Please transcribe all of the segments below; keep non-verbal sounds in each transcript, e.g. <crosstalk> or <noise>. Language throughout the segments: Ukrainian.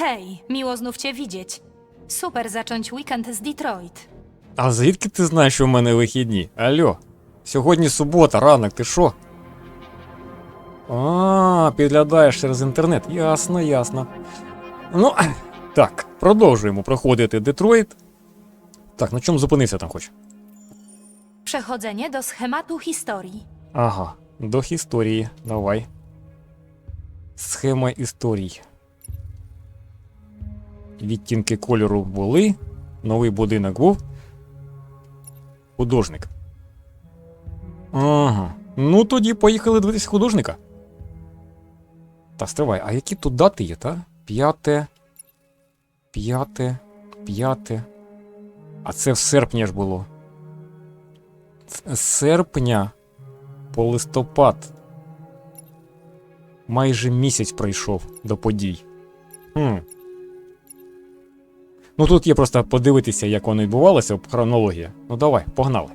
Hej, miło znów cię widzieć. Super zacząć weekend z Detroit. А звідки ти знаєш, що в мене вихідні? Алло, сьогодні субота, ранок, ти що? А, підглядаєш через інтернет. Ясно, ясно. Ну, <clears throat> так, продовжуємо проходити Детройт. Так, на чому зупинився там хоч? Przechodzenie do schematu historii. Ага, до історії. Давай. Схема історій. Відтінки кольору були. Новий будинок був. Художник. Ага. Ну тоді поїхали дивитися художника. Та стривай, а які тут дати є, та? П'яте. П'яте. П'яте. А це в серпні ж було. З серпня по листопад. Майже місяць пройшов до подій. Хм. Ну тут є просто подивитися, як воно відбувалося, хронологія. Ну давай, погнали.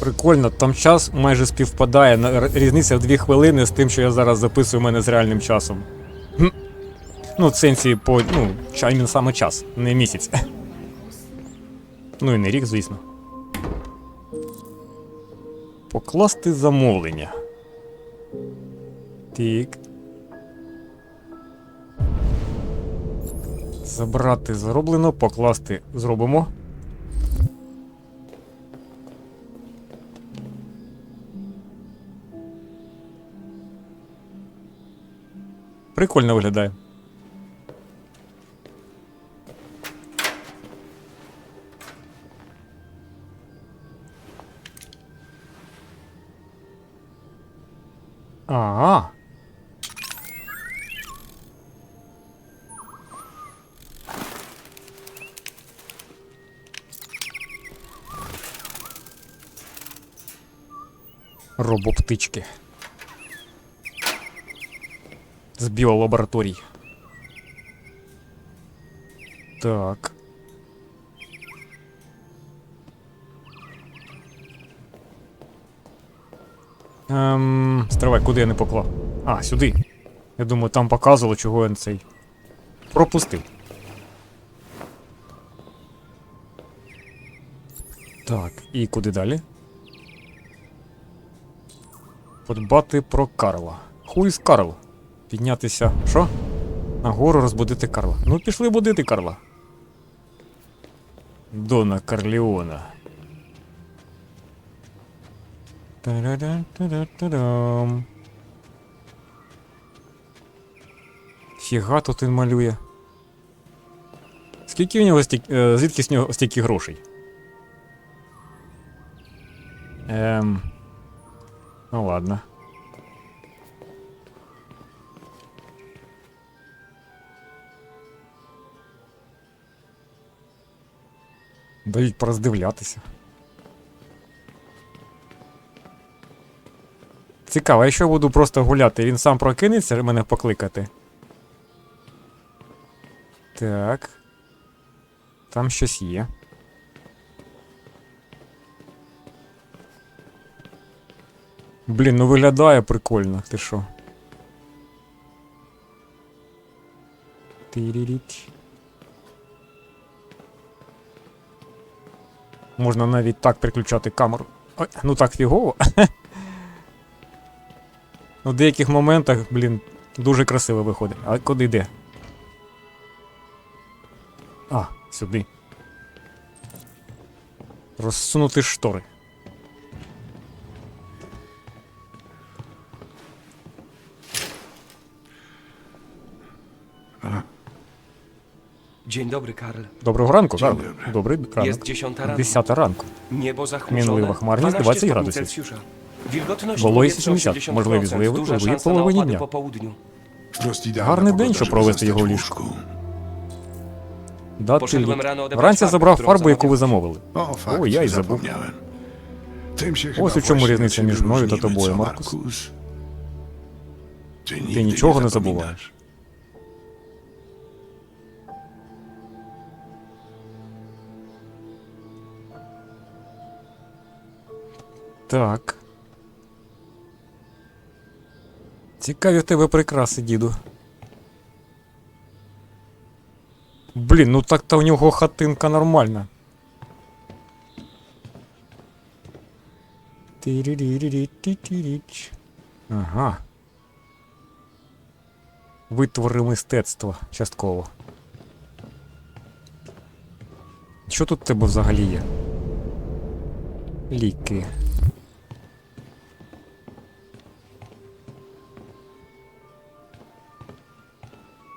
Прикольно, там час майже співпадає. на- Різниця в 2 хвилини з тим, що я зараз записую мене з реальним часом. Ну, в сенсі по. Ну, ча- іменно саме час, не місяць. Ну і не рік, звісно. Покласти замовлення. Так. Забрати зроблено, покласти зробимо. Прикольно виглядає. Робоптички. З біолабораторій. Так. Ем, стривай, куди я не поклав? А, сюди. Я думаю, там показувало, чого я цей. Пропустив. Так, і куди далі? Подбати про Карла. Хуй з Карл. Піднятися. Що? Нагору розбудити Карла. Ну, пішли будити Карла. Дона Карліона. Та-да-да-да-да-дам. Фіга тут він малює. Скільки у нього стік... е, звідки з нього стільки грошей? Ем. Ну ладно. Дають пороздивлятися. Цікаво, якщо я буду просто гуляти, він сам прокинеться мене покликати. Так. Там щось є. Блін, ну виглядає прикольно, ти що? Можна навіть так переключати камеру. Ой, ну так фігово. <laughs> Ну, в деяких моментах, блін, дуже красиво виходить. А куди йде? А, сюди. Розсунути штори. Dzień dobry, Karl. Доброго ранку, Карл. dobry. Добрий Jest ранок. rano. Десята ранку. Niebo zachmurzone. Мінлива хмарність 12 20 stopni градусів. Celsjusza. Wilgotność Вологість powietrza 80, можливість 80%, виявити duża в szansa na половині opady дня. po południu. Гарний день, щоб żeby провести його в ліжку. Дати Poszedłem лід. rano odebrać Вранці farbę, забрав którą фарбу, яку ви замовили. O, ja i забув. Ось у чому різниця між мною та тобою, Маркус. Markus? Ty, Ти нічого не забуваєш. Так. Цікаві в тебе прикраси, діду. Блін, ну так-то у нього хатинка нормальна. Ага. Витвори мистецтва частково. Що тут в тебе взагалі є? Ліки.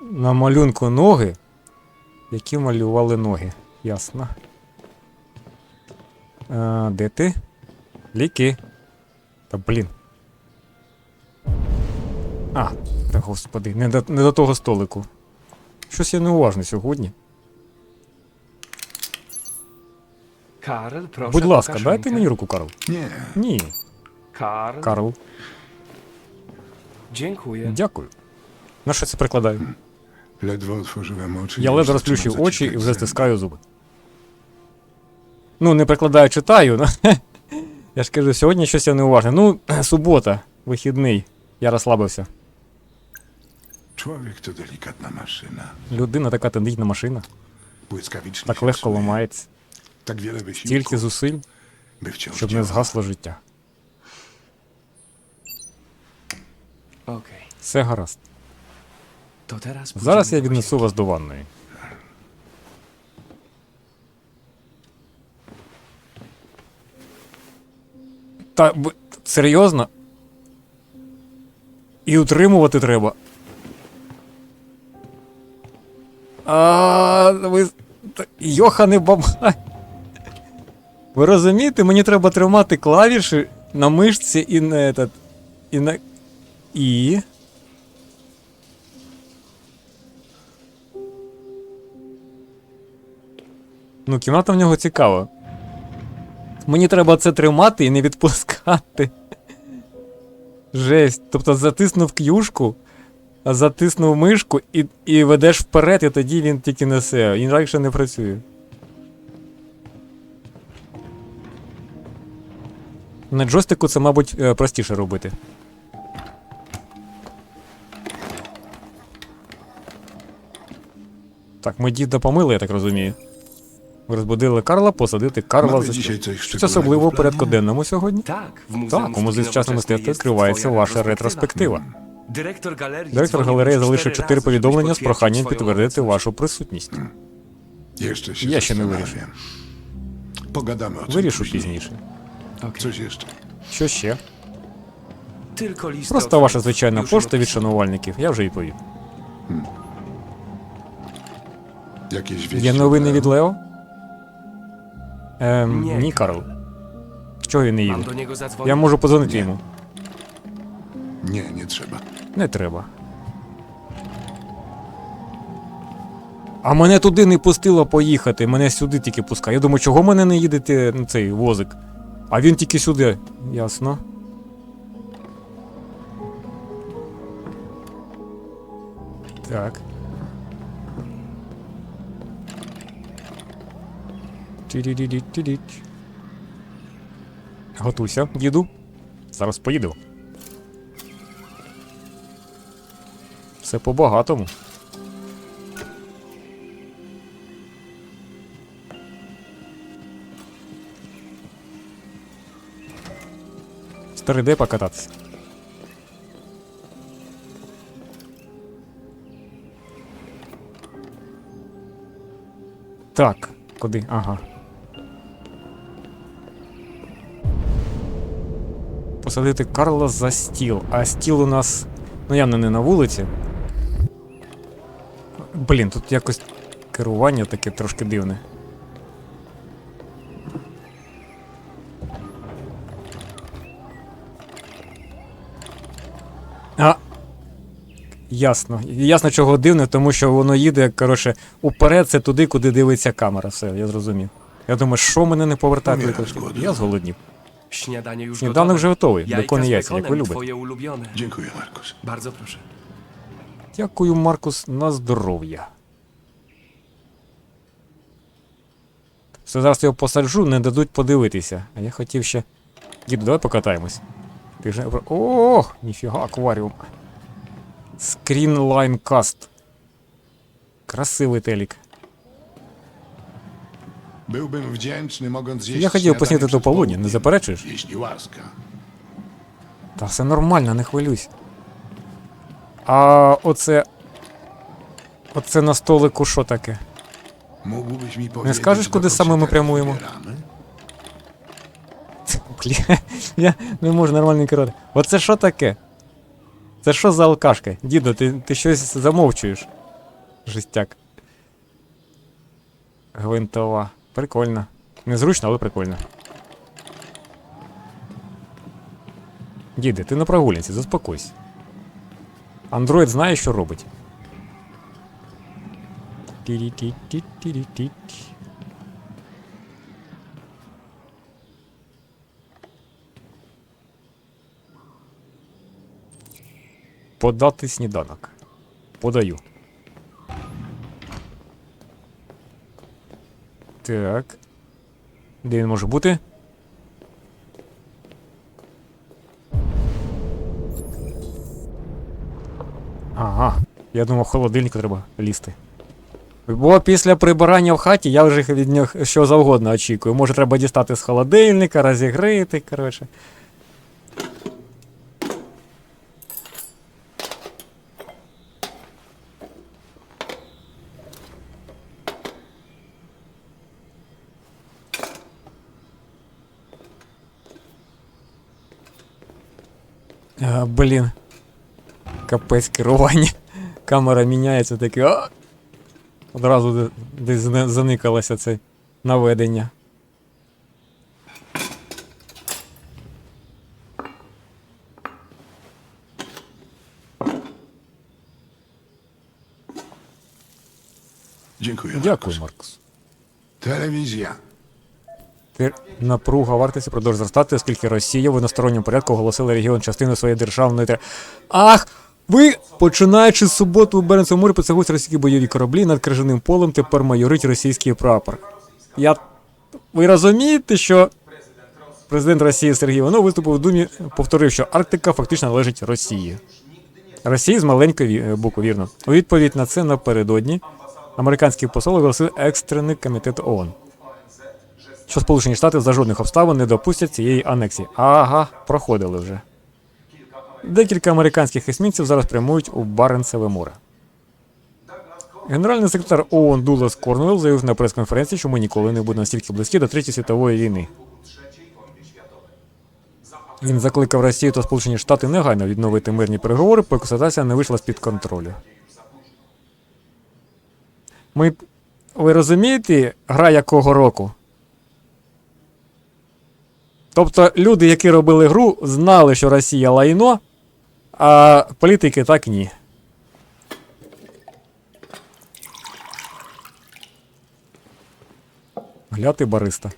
На малюнку ноги, які малювали ноги. Ясно. А, де ти? Ліки. Та блін. А, та господи, не до, не до того столику. Щось я неуважний сьогодні. Karl, proszę. Будь ласка, дайте мені руку, Карл. Nie, Ні, Karl. Карл, Dziękuję. дякую. На що це прикладаю? Ledwo otworzyłem oczy. Я ледве розплющив очі і вже стискаю зуби. Ну, не прикладаю, читаю. Ну, <laughs> я ж кажу, сьогодні щось я неуважний. Ну, <clears throat> субота, вихідний. Я розслабився. Człowiek to delikatna maszyna. Людина така тендітна машина, так легко ламається. Wysiłku, Стільки зусиль, щоб не згасло життя. Okej. Все гаразд. To teraz Зараз я віднесу вас до ванної. Та ви- серйозно? І утримувати треба. А, ви. Йохане бабай. Ви розумієте, мені треба тримати клавіші на мишці і на этот. І на. І. Ну, кімната в нього цікава. Мені треба це тримати і не відпускати. Жесть. Тобто затиснув к'юшку, затиснув мишку і, і ведеш вперед, і тоді він тільки несе. Інакше не працює. На джойстику це, мабуть, е, простіше робити. Так, ми діда помили, я так розумію. Ви розбудили Карла, посадити Карла за що? Щось особливо в порядку денному сьогодні? Tak, Так, у музеї сучасного мистецтва відкривається ваша ретроспектива. Dyrektor galerii Директор галереї залишив чотири повідомлення з проханням підтвердити вашу присутність. Zastanawiam. Pogadamy o tym Вирішу пізніше. Що ще? Просто ваша звичайна пошта від шанувальників, я вже відповів. Є новини від Лео? Ем, Ні, ні, Карл. Чого він не do? Я можу подзвонити йому. Nie, nie trzeba. Не треба. А мене туди не пустило поїхати, мене сюди тільки пускає. Я думаю, чого мене не їдете на цей возик? А він тільки сюди. Ясно. Так. Готуйся, діду. Зараз поїдемо. Все по-багатому. Старий, де покататися? Так, куди? Ага. Посадити Карла за стіл. А стіл у нас. Ну, явно не на вулиці. Блін, тут якось керування таке трошки дивне. А. Ясно. Ясно, чого дивне, тому що воно їде, коротше, уперед це туди, куди дивиться камера. Все, я зрозумів. Я думаю, що мене не повертати? Голоду. Я зголоднів. Śniadanie już Сніданок gotowe. вже готовий. Jajka Бекон і яйця, як ви любите. twoje ulubione. Dziękuję, Markus. Bardzo proszę. Дякую, Маркус, на здоров'я. Все, зараз його посаджу, не дадуть подивитися. А я хотів ще. Діду, давай покатаємось. Ти вже. Ох, ніфіга, акваріум. Screenline Cast. Красивий телек. Byłbym wdzięczny, mogąc zjeść Я хотів поснідати до полудня, не заперечуєш? Jeśli łaska. Та все нормально, не хвилюйся. А оце. Оце на столику що таке? Mógłbyś mi powiedzieć, скажеш, куди dokąd саме się ми teraz прямуємо? wybieramy? Я не можу нормально керувати. Оце що таке? Це що за алкашка? Дідо, ти, ти щось замовчуєш. Жестяк. Гвинтова. Прикольно. Незручно, але прикольно. Діде, ти на прогулянці, заспокойся. Андроїд знає, що робить. Подати сніданок. Подаю. Так. Де він може бути? Ага. Я думав, холодильник треба лізти. Бо після прибирання в хаті я вже від нього що завгодно очікую. Може, треба дістати з холодильника, розігрити, коротше. А, блін. Капець керування. Камера міняється таке. А! Одразу де- десь заникалося це наведення. Дякую, Markus. Маркус. Telewizja. Ти напруга вартості продовжує зростати, оскільки Росія в односторонньому порядку оголосила регіон частиною своєї державної тер... Ах! Ви, починаючи з суботи у Беренцевому морі, поцягують російські бойові кораблі над крижаним полем тепер майорить російський прапор. Я... Ви розумієте, що президент Росії Сергій Іванов виступив в Думі, повторив, що Арктика фактично належить Росії. Росії з маленької ві- букви, вірно. У відповідь на це напередодні американський посол оголосив екстрений комітет ООН що Сполучені Штати за жодних обставин не допустять цієї анексії. Ага, проходили вже. Декілька американських есмінців зараз прямують у Баренцеве море. Генеральний секретар ООН Дулас Корнуелл заявив на прес-конференції, що ми ніколи не будемо настільки близькі до Третьої світової війни. Він закликав Росію та Сполучені Штати негайно відновити мирні переговори, поки ситуація не вийшла з-під контролю. Ми. Ви розумієте, гра якого року? Тобто люди, які робили гру, знали, що Росія лайно, а політики так ні. Гляти бариста.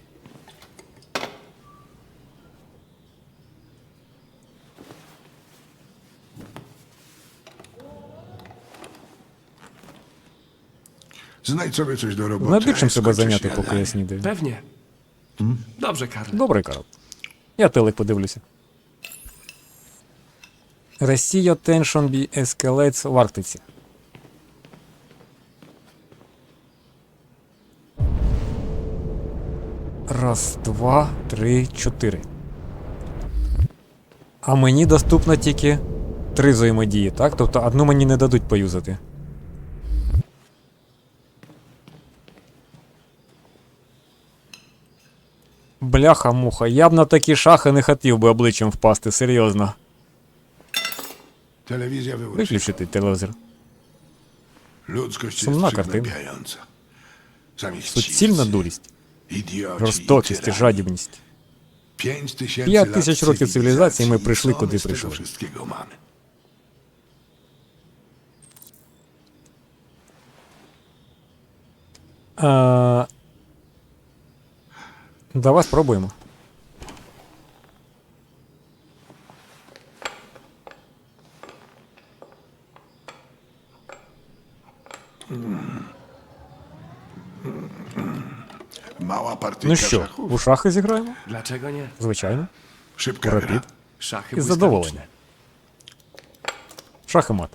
Znajdź sobie coś do roboty. Над чим себе Skończę зайняти, поки я снідаю. Pewnie. Karl. Добре, Карл. Я телек подивлюся. Росія Tension be escalates в Арктиці. Раз, два, три, чотири. А мені доступно тільки три взаємодії, так? Тобто одну мені не дадуть поюзати. Бляха-муха, я б на такі шахи не хотів би обличчям впасти, серйозно. Виключити телевізор. Przygnębiająca. Sami Суцільна дурість, жорстокість і жадібність. П'ять тисяч років цивілізації ми прийшли, куди прийшли. А... Давай спробуємо. Ну що, у шахи зіграємо? Звичайно. Рапід. Із задоволення. Шахи мат.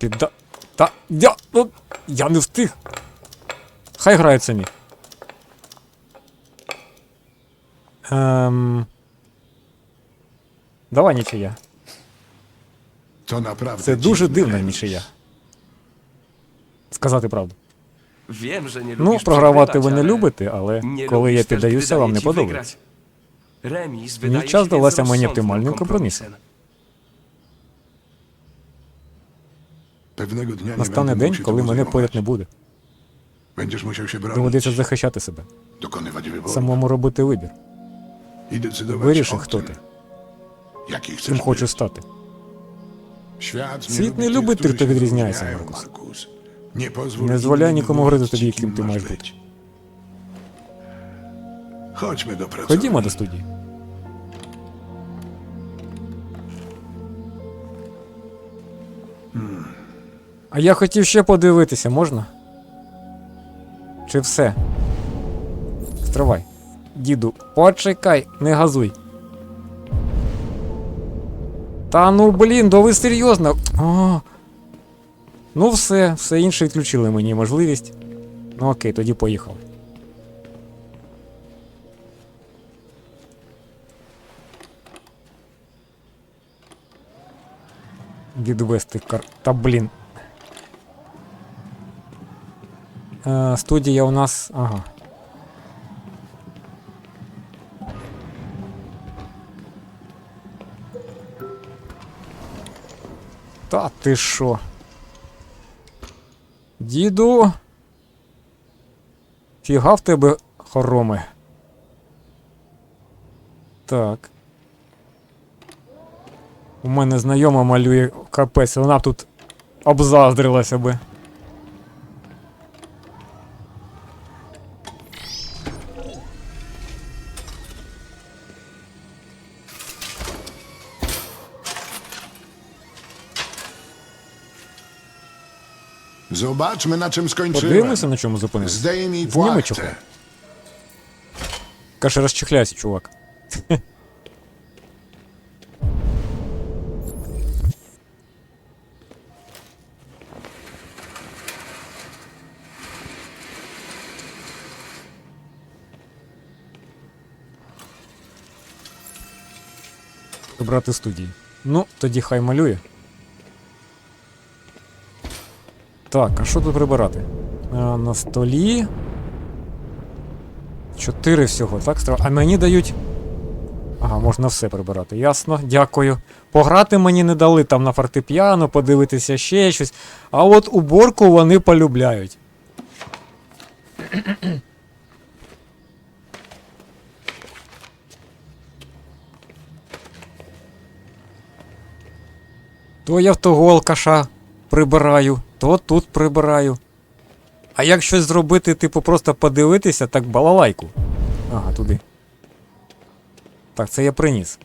Да, Та. Я. Ну, я не встиг. Хай грають самі. Ем... Давай нічия. To naprawdę Це дуже дивна нічия. Сказати правду. Że nie Ну, програвати ви не любите, але nie коли я піддаюся, вам не подобається. wydaje час здалася мені оптимальним компромісом. Настане день, коли мене поряд не буде. Доведеться захищати себе, самому робити вибір. I decydować Виріши, o хто ти, ким хочеш стати. Світ не любить тих, хто відрізняється, Маркус. Не дозволяй нікому говорити тобі, ci, ким ти маєш бути. Ходімо до студії. А я хотів ще подивитися, можна? Чи все? Стривай. Діду, почекай, не газуй. Та ну блін, да ви серйозно. А. Ну все, все інше відключили мені можливість. Ну окей, тоді поїхали. Відвести кар. Та блін. Е, студія у нас. Ага. Та ти що? Діду. Фіга в тебе хороми. Так. У мене знайома малює капець, вона б тут обзаздрилася би. Zobaczmy, na czym skończyłem. Подивимося, на чому зупинився. Zdejmij Зніми płachtę. чохол. Каже, розчихляйся, чувак. <laughs> Брати студії. Ну, тоді хай малює. Так, а що тут прибирати? А, на столі. Чотири всього, так? А мені дають. Ага, можна все прибирати. Ясно, дякую. Пограти мені не дали там на фортепіано, подивитися ще щось. А от уборку вони полюбляють. То я в того алкаша прибираю, то тут прибираю. А як щось зробити, типу, просто подивитися, так балалайку. Ага, туди. Так, це я приніс.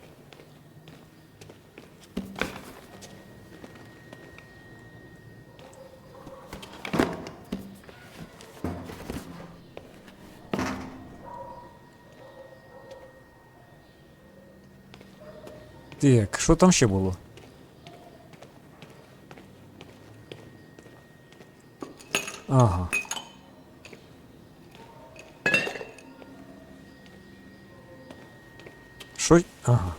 Так, що там ще було? Ага. Що? Ага.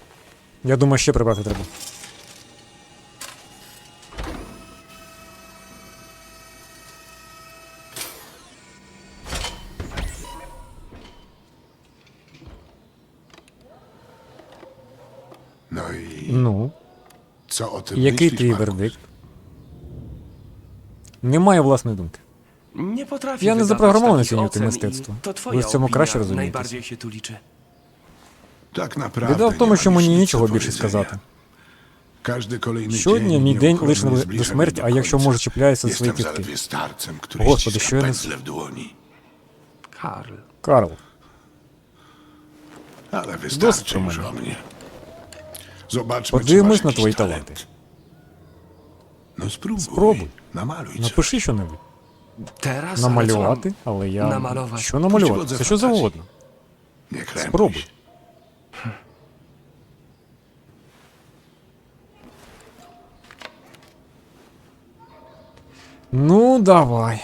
Я думаю, ще прибрати треба. No i Ну, який твій вердикт? Немає власної думки. Nie potrafię Ja nie zaprogramowany się tym i mистецтву. To Ви twoja в цьому краще розумієтесь. najbardziej się tu liczy. Tak naprawdę Біда в nie тому, що мені нічого більше сказати. Każdy kolejny Сьогодні dzień мій день лише до смерті, do а якщо може чіпляється Jestem своїх кістки. Господи, що я не- w. Karl. Карл, o mnie. Zobaczmy, czy подивимось masz на твої таланти. No spróbuj. Spróbuj. Namaluj coś. Напиши що-небудь. Teraz? Намалювати, але я. Намалювати. Що намалювати? Це що завгодно. Się. Ну, давай.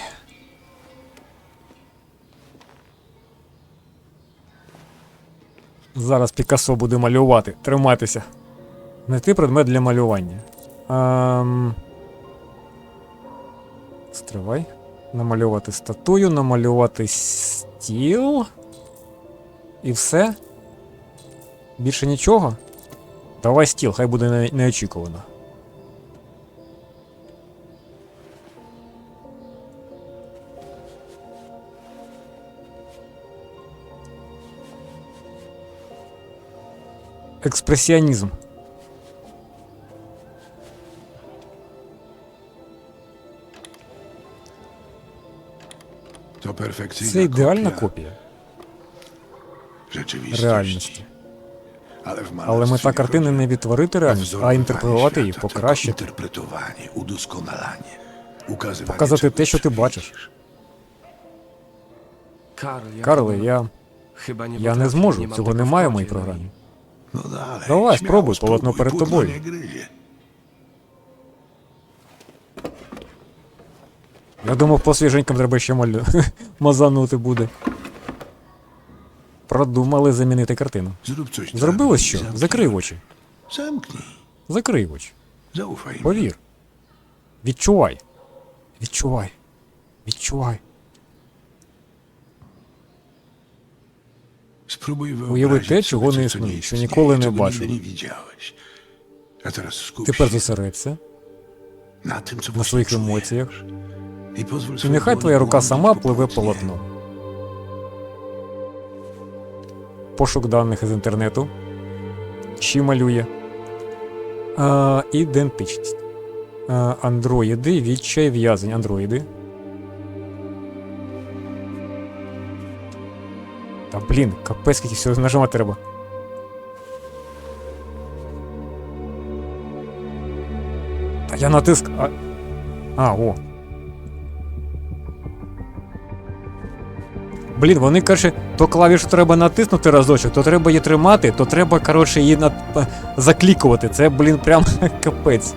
Зараз Пікассо буде малювати. Тримайтеся. Знайти предмет для малювання. Ем... Стривай. Намалювати статую, намалювати стіл. І все. Більше нічого. Давай стіл, хай буде не- неочікувано. Експресіонізм. Це ідеальна kopia копія реальності. Але мета картини не відтворити реальність, а інтерпретувати її, покращити, показати те, що ти co бачиш. Карле, я, я не зможу, цього немає в моїй програмі. Давай, spróbuj, полотно перед тобою. nie gryzie. Я думав, по свіженькам треба ще малю... <laughs> мазанути буде. Продумали замінити картину. Зробили що? Закрий очі. Закрий очі. Повір. Відчувай. Відчувай. Відчувай. Уяви те, чого не існує, що ніколи не бачив. Тепер зосередься на своїх емоціях. І нехай твоя рука сама пливе полотном. Пошук даних із інтернету. Чи малює. А, ідентичність. А, андроїди, відчай в'язень. Андроїди. Та блін, капець, скільки всього нажимати треба. Та я натиск. А, а о. Блін, вони коротше, то клавішу треба натиснути разочок, то треба її тримати, то треба, коротше, її над... заклікувати. Це, блін, прям <laughs> капець.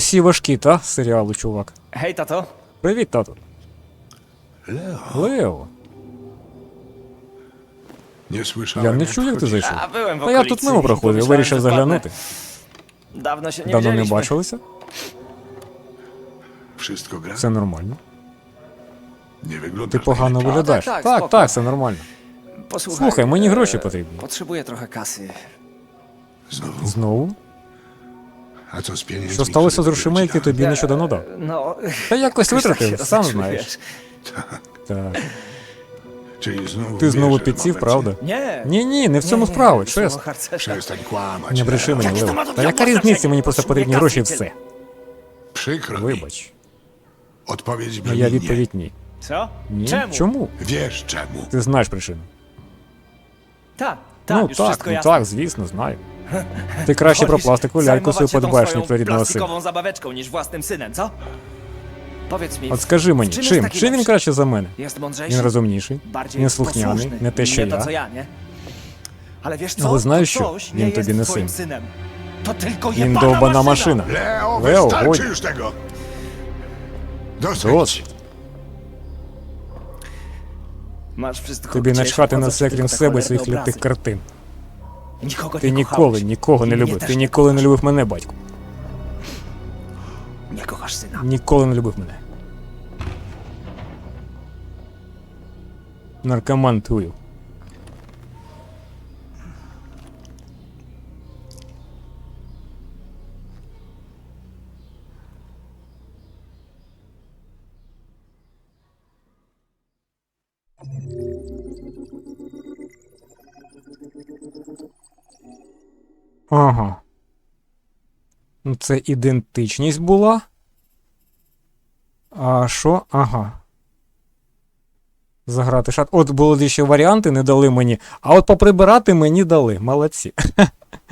Усі важкі, та? з Серіалу, чувак. Hej, tato. Привіт, тато. Leo, Лео. nie słyszałem, Я не чув, як ти зайшов. W Та я тут мимо проходив, pomyślałem, вирішив że заглянути. Dawno się nie Давно не widzieliśmy. бачилися. Wszystko gra? Все нормально. Nie Ти погано виглядаєш. так, Так, спокійно. так, все нормально. Posłuchaj, Слухай, мені e, гроші потрібні. Potrzebuję trochę kasy. Znowu? Знову? Що сталося з грошима, які тобі E, нещодавно дав? Та якось jakoś tak się витратив, сам знаєш. Так. Ти знову підсів, правда? Ні, ні, не в цьому справа, чесно. Не бреши мені, Лео. Та яка різниця, мені просто потрібні гроші і все. Вибач. Моя відповідь ні. Ні? Чому? Ти знаєш причину. Ну так, ну так, звісно, знаю. Ти краще про Wolisz пластикову ляльку свою подбаєш, swoją рідного сина. zabaweczką niż własnym synem, co? Powiedz mi, От скажи мені, чим? taki Чим він краще за мене? Jest Він mądrzejszy? розумніший, Bardziej він слухняний, posłuszny, не те, що nie to co я. ja, nie? Ale wiesz co? Ale знаєш to coś Він nie тобі jest twoim син. synem. To tylko Він jebana довбана maszyna. машина. Leo, Leo, wystarczy chodź. już tego. Dosyć. Досить. Masz wszystko Тобі начхати на te себе, cholerne своїх лютих картин. Nikogo Ти ніколи, нікого не любив. Ти ніколи не любив мене, батько. Нікого ж сина. Ніколи не любив мене. Наркоман тую. Ага. Ну, це ідентичність була. А що? Ага. Заграти шат. От були ще варіанти, не дали мені. А от поприбирати мені дали. Молодці.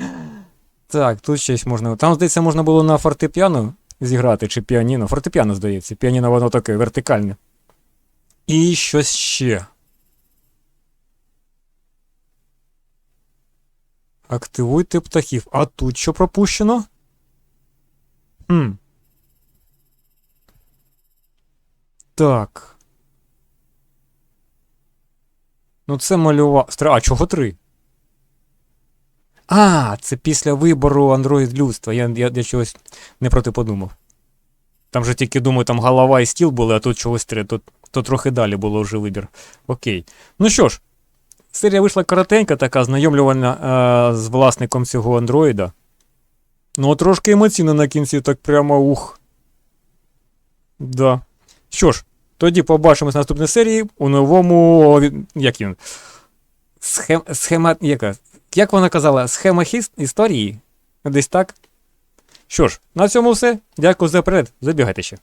<laughs> так, тут щось можна. Там, здається, можна було на фортепіано зіграти, чи піаніно. Фортепіано, здається. Піаніно воно таке вертикальне. І щось ще. Активуйте птахів. А тут що пропущено? Хм. Так. Ну, це малюва. А чого три? А, це після вибору Android людства. Я, я, я чогось не проти подумав. Там же тільки думаю, там голова і стіл були, а тут чогось три. Тут, то трохи далі було вже вибір. Окей. Ну що ж, серія вийшла коротенька, така знайомлювальна е, з власником цього андроїда. Ну, трошки емоційно на кінці, так прямо ух. Да. Що ж, тоді побачимось в наступній серії у новому. Як він? Схем... Схема. Яка? Як вона казала? Схема хіс... історії? Десь так. Що ж, на цьому все. Дякую за перегляд. Забігайте ще.